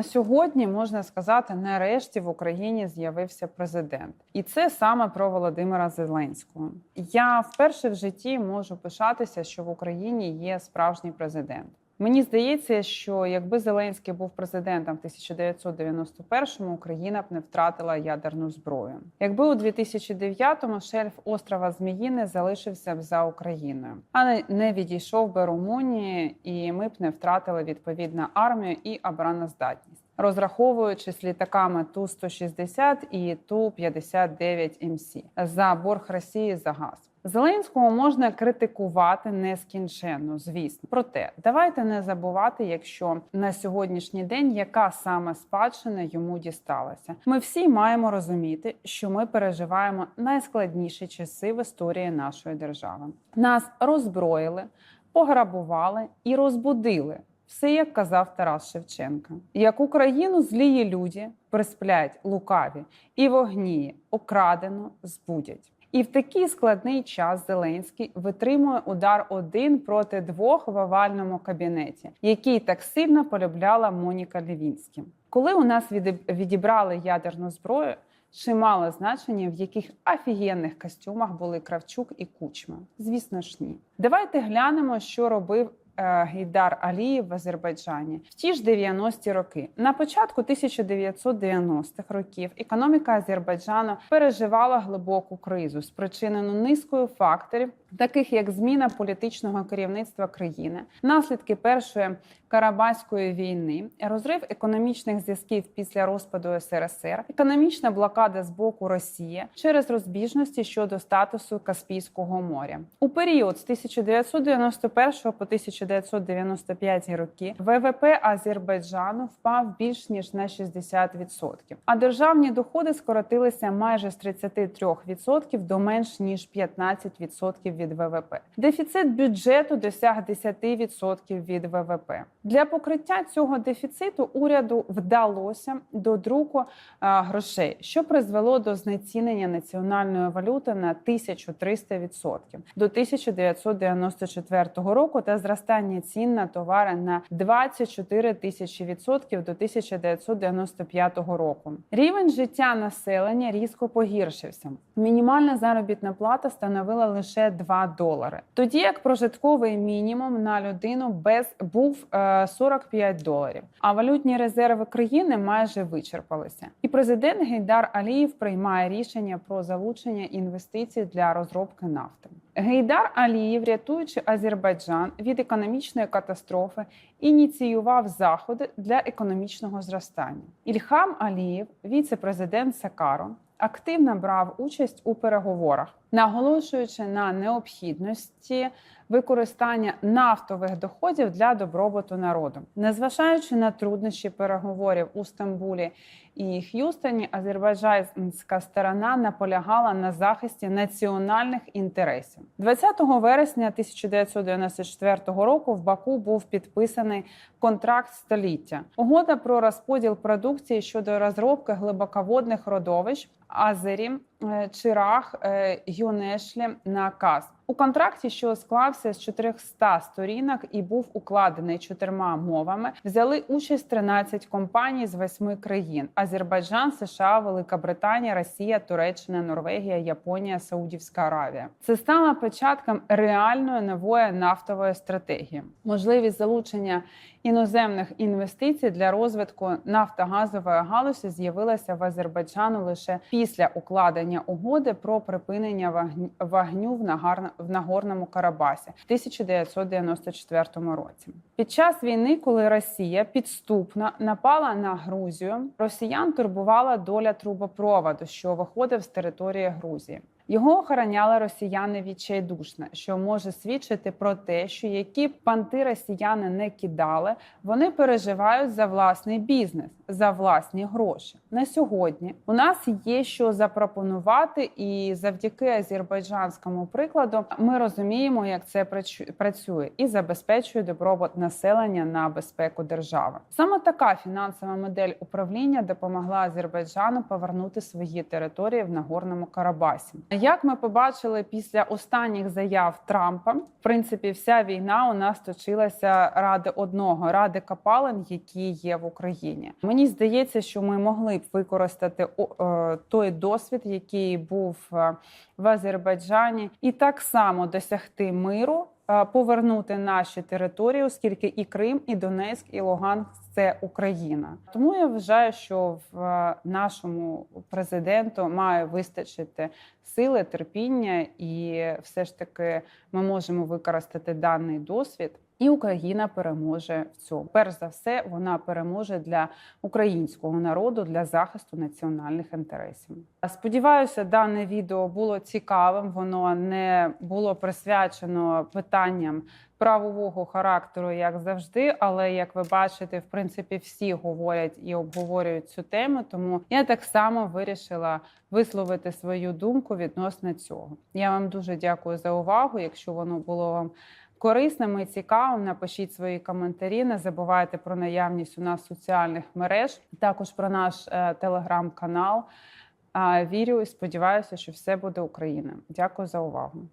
на сьогодні можна сказати, нарешті в Україні з'явився президент, і це саме про Володимира Зеленського. Я вперше в житті можу пишатися, що в Україні є справжній президент. Мені здається, що якби Зеленський був президентом в 1991-му, Україна б не втратила ядерну зброю. Якби у 2009-му шельф острова Зміїни залишився б за Україною, а не- відійшов би Румунії, і ми б не втратили відповідну армію і обороноздатність. Розраховуючись літаками Ту-160 і Ту-59МС за борг Росії за газ. Зеленського можна критикувати нескінченно, звісно. Проте давайте не забувати, якщо на сьогоднішній день яка саме спадщина йому дісталася. Ми всі маємо розуміти, що ми переживаємо найскладніші часи в історії нашої держави. Нас роззброїли, пограбували і розбудили. Все, як казав Тарас Шевченка, як Україну злії люди присплять лукаві і вогніє, окрадено збудять. І в такий складний час Зеленський витримує удар один проти двох в овальному кабінеті, який так сильно полюбляла Моніка Левінський. Коли у нас відібрали ядерну зброю, чимало значення, в яких офігенних костюмах були Кравчук і Кучма. Звісно ж, ні. Давайте глянемо, що робив. Е, Гейдар Алієв в Азербайджані в ті ж 90-ті роки. На початку 1990-х років економіка Азербайджану переживала глибоку кризу, спричинену низкою факторів, таких як зміна політичного керівництва країни, наслідки першої Карабаської війни, розрив економічних зв'язків після розпаду СРСР, економічна блокада з боку Росії через розбіжності щодо статусу Каспійського моря. У період з 1991 по 1995 роки ВВП Азербайджану впав більш ніж на 60%, а державні доходи скоротилися майже з 33% до менш ніж 15% від ВВП. Дефіцит бюджету досяг 10% від ВВП. Для покриття цього дефіциту уряду вдалося до друку грошей, що призвело до знецінення національної валюти на 1300% до 1994 року та зростання цін на товари на 24 тисячі відсотків до 1995 року. Рівень життя населення різко погіршився. Мінімальна заробітна плата становила лише 2 долари, тоді як прожитковий мінімум на людину без був е, 45 доларів. А валютні резерви країни майже вичерпалися. І президент Гейдар Алієв приймає рішення про залучення інвестицій для розробки нафти. Гейдар Алієв, рятуючи Азербайджан від економічної катастрофи, ініціював заходи для економічного зростання. Ільхам Алієв, віце-президент Сакаро, активно брав участь у переговорах, наголошуючи на необхідності використання нафтових доходів для добробуту народу, незважаючи на труднощі переговорів у Стамбулі і Х'юстоні, азербайджанська сторона наполягала на захисті національних інтересів. 20 вересня 1994 року в Баку був підписаний контракт століття. Угода про розподіл продукції щодо розробки глибоководних родовищ Азері, Чирах, е, Юнешлі на Касп. У контракті, що склався з 400 сторінок і був укладений чотирма мовами, взяли участь 13 компаній з восьми країн: Азербайджан, США, Велика Британія, Росія, Туреччина, Норвегія, Японія, Саудівська Аравія. Це стало початком реальної нової нафтової стратегії. Можливість залучення іноземних інвестицій для розвитку нафтогазової галузі з'явилася в Азербайджану лише після укладення угоди про припинення вогню- в Нагарна- в Нагорному Карабасі в 1994 році. Під час війни, коли Росія підступно напала на Грузію, росіян турбувала доля трубопроводу, що виходив з території Грузії. Його охороняли росіяни відчайдушно, що може свідчити про те, що які б панти росіяни не кидали, вони переживають за власний бізнес, за власні гроші. На сьогодні у нас є що запропонувати, і завдяки азербайджанському прикладу ми розуміємо, як це працю- працює і забезпечує добробут населення на безпеку держави. Саме така фінансова модель управління допомогла Азербайджану повернути свої території в Нагорному Карабасі. Як ми побачили після останніх заяв Трампа, в принципі, вся війна у нас точилася ради одного ради капалин, які є в Україні. Мені здається, що ми могли б використати е, той досвід, який був е, в Азербайджані, і так само досягти миру. Е, Повернути наші території, оскільки і Крим, і Донецьк, і Луганськ це Україна. Тому я вважаю, що в е, нашому президенту має вистачити сили, терпіння, і все ж таки ми можемо використати даний досвід. І Україна переможе в цьому. Перш за все, вона переможе для українського народу для захисту національних інтересів. Сподіваюся, дане відео було цікавим. Воно не було присвячено питанням правового характеру, як завжди. Але як ви бачите, в принципі, всі говорять і обговорюють цю тему. Тому я так само вирішила висловити свою думку відносно цього. Я вам дуже дякую за увагу. Якщо воно було вам корисним і цікавим, напишіть свої коментарі. Не забувайте про наявність у нас соціальних мереж, також про наш е, телеграм-канал. Вірю і сподіваюся, що все буде Україна. Дякую за увагу.